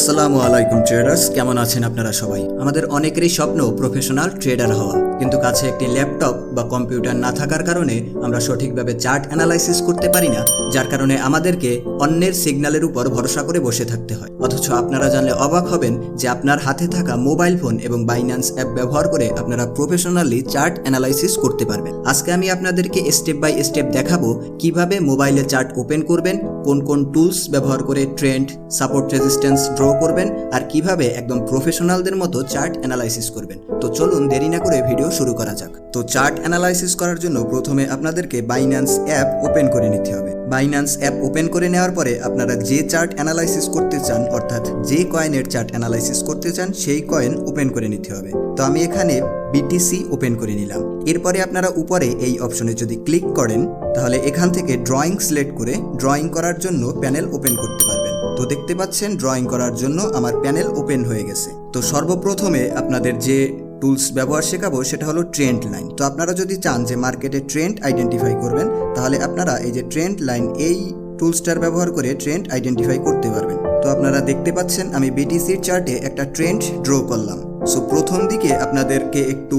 আসসালামু আলাইকুম ট্রেডার্স কেমন আছেন আপনারা সবাই? আমাদের অনেকেরই স্বপ্ন প্রফেশনাল ট্রেডার হওয়া। কিন্তু কাছে একটি ল্যাপটপ বা কম্পিউটার না থাকার কারণে আমরা সঠিকভাবে চার্ট অ্যানালাইসিস করতে পারি না, যার কারণে আমাদেরকে অন্যের সিগন্যালের উপর ভরসা করে বসে থাকতে হয়। অথচ আপনারা জানলে অবাক হবেন যে আপনার হাতে থাকা মোবাইল ফোন এবং বাইন্যান্স অ্যাপ ব্যবহার করে আপনারা প্রফেশনালি চার্ট অ্যানালাইসিস করতে পারবেন। আজকে আমি আপনাদেরকে স্টেপ বাই স্টেপ দেখাবো কীভাবে মোবাইলে চার্ট ওপেন করবেন কোন কোন টুলস ব্যবহার করে ট্রেন্ড সাপোর্ট রেজিস্ট্যান্স ড্র করবেন আর কীভাবে একদম প্রফেশনালদের মতো চার্ট অ্যানালাইসিস করবেন। তো চলুন দেরি না করে ভিডিও শুরু করা যাক। তো চার্ট অ্যানালাইসিস করার জন্য প্রথমে আপনাদেরকে বাইন্যান্স অ্যাপ ওপেন করে নিতে হবে। বাইন্যান্স অ্যাপ ওপেন করে নেওয়ার পরে আপনারা যে চার্ট অ্যানালাইসিস করতে চান, অর্থাৎ যে কয়েনের চার্ট অ্যানালাইসিস করতে চান, সেই কয়েন ওপেন করে নিতে হবে। তো আমি এখানে বিটিসি ওপেন করে নিলাম। এরপরে আপনারা উপরে এই অপশনে যদি ক্লিক করেন, তাহলে এখান থেকে ড্রয়িং সিলেক্ট করে ড্রয়িং করার জন্য প্যানেল ওপেন করতে পারবেন। তো দেখতে পাচ্ছেন ড্রয়িং করার জন্য আমার প্যানেল ওপেন হয়ে গেছে। তো সর্বপ্রথমে আপনাদের যে টুলস ব্যবহার শেখাবো, সেটা হলো ট্রেন্ড লাইন তো আপনারা যদি চান যে মার্কেটে ট্রেন্ড আইডেন্টিফাই করবেন, তাহলে আপনারা এই যে ট্রেন্ড লাইন এই টুলসটার ব্যবহার করে ট্রেন্ড আইডেন্টিফাই করতে পারবেন। তো আপনারা দেখতে পাচ্ছেন, আমি বিটিসির চার্টে একটা ট্রেন্ড ড্র করলাম। সো প্রথম দিকে আপনাদেরকে একটু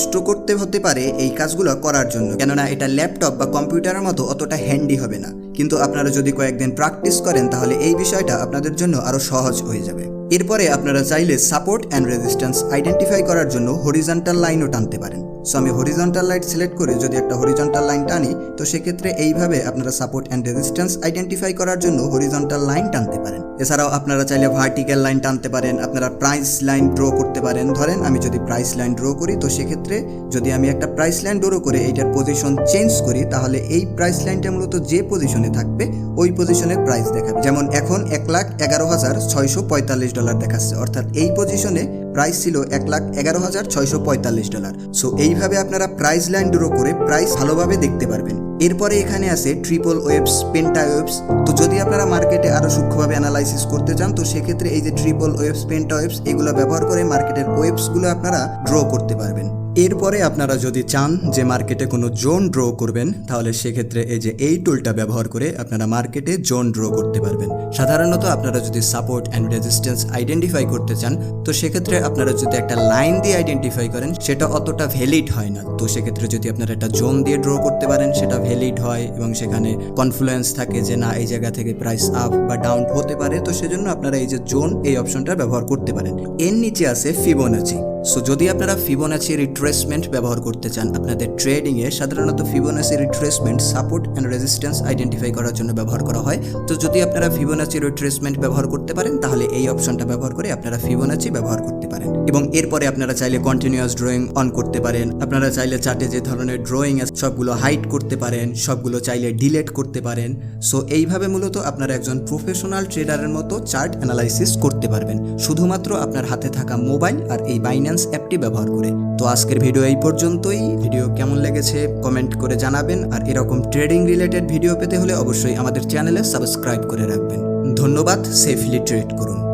কষ্ট করতে হতে পারে এই কাজগুলো করার জন্য। কেননা এটা ল্যাপটপ বা কম্পিউটারের মতো অতটা হ্যান্ডি হবে না। কিন্তু আপনারা যদি কয়েকদিন প্র্যাকটিস করেন, তাহলে এই বিষয়টা আপনাদের জন্য আরও সহজ হয়ে যাবে। এরপরে আপনারা চাইলে সাপোর্ট অ্যান্ড রেজিস্ট্যান্স আইডেন্টিফাই করার জন্য হরিজন্টাল লাইনও টানতে পারেন। সো আমি হরিজন্টাল লাইন সিলেক্ট করে যদি একটা হরিজন্টাল লাইন টানি, তো সেক্ষেত্রে এইভাবে আপনারা সাপোর্ট অ্যান্ড রেজিস্ট্যান্স আইডেন্টিফাই করার জন্য হরিজন্টাল লাইন টানতে পারেন। এছাড়াও আপনারা চাইলে ভার্টিক্যাল লাইন টানতে পারেন, আপনারা প্রাইস লাইন ড্র করতে পারেন। ধরেন আমি যদি প্রাইস লাইন ড্র করি, তো সেক্ষেত্রে যদি আমি একটা প্রাইস লাইন ড্র করে এইটার পজিশন চেঞ্জ করি, তাহলে এই প্রাইস লাইনটা মূলত যে পজিশনে থাকবে, ওই পজিশনের প্রাইস দেখাবে। যেমন এখন এক লাখ এগারো হাজার ছয়শো পঁয়তাল্লিশ ডলার দেখাচ্ছে। অর্থাৎ এই পজিশনে প্রাইস ছিল এক লাখ এগারো হাজার ছয়শো পঁয়তাল্লিশ ডলার সো এইভাবে আপনারা প্রাইস লাইন ড্র করে প্রাইস ভালোভাবে দেখতে পারবেন। এরপরে এখানে আছে ট্রিপল ওয়েবস পেন্টা ওয়েবস তো যদি আপনারা মার্কেটে আরও সূক্ষ্মভাবে অ্যানালাইসিস করতে চান, তো সেক্ষেত্রে এই যে ট্রিপল ওয়েবস পেন্টা ওয়েবস এগুলো ব্যবহার করে মার্কেটের ওয়েবসগুলো আপনারা ড্র করতে পারবেন। এরপরে আপনারা যদি চান যে মার্কেটে কোনো জোন ড্র করবেন, তাহলে সেক্ষেত্রে এই যে এই টুলটা ব্যবহার করে আপনারা মার্কেটে জোন ড্র করতে পারবেন। সাধারণত আপনারা যদি সাপোর্ট অ্যান্ড রেজিস্ট্যান্স আইডেন্টিফাই করতে চান, তো সেক্ষেত্রে আপনারা যদি একটা লাইন দিয়ে আইডেন্টিফাই করেন, সেটা অতটা ভ্যালিড হয় না। তো সেক্ষেত্রে যদি আপনারা একটা জোন দিয়ে ড্র করতে পারেন, সেটা ভ্যালিড হয় এবং সেখানে কনফ্লুয়েন্স থাকে যে না, এই জায়গা থেকে প্রাইস আপ বা ডাউন হতে পারে, তো সেজন্য আপনারা এই যে জোন এই অপশনটা ব্যবহার করতে পারেন। এর নিচে আছে ফিবোনাচি সো যদি আপনারা ফিবোনাচি রিট্রেসমেন্ট ব্যবহার করতে চান, আপনাদের ট্রেডিংয়ে সাধারণত Fibonacci retracement support and resistance identify করার জন্য ব্যবহার করা হয়। তো যদি আপনারা ফিবোনাচি রিট্রেসমেন্ট ব্যবহার করতে পারেন, তাহলে এই অপশনটা ব্যবহার করে আপনারা ফিবোনাচি ব্যবহার করতে পারেন। এবং এরপরে আপনারা চাইলে কন্টিনিউয়াস ড্রয়িং অন করতে পারেন। আপনারা চাইলে চার্টে যে ধরনের ড্রয়িং আছে, সবগুলো হাইড করতে পারেন, সবগুলো চাইলে ডিলেট করতে পারেন। সো এইভাবে মূলত আপনারা একজন প্রফেশনাল ট্রেডারের মতো চার্ট অ্যানালাইসিস করতে পারবেন। শুধুমাত্র আপনার হাতে থাকা মোবাইল আর এই বাইন্যান্স অ্যাপটি ব্যবহার করে। তো আজকের ভিডিও এই পর্যন্তই। ভিডিও কেমন লেগেছে কমেন্ট করে জানাবেন। আর এরকম ট্রেডিং রিলেটেড ভিডিও পেতে হলে অবশ্যই আমাদের চ্যানেলে সাবস্ক্রাইব করে রাখবেন। ধন্যবাদ সেফলি ট্রেড করুন।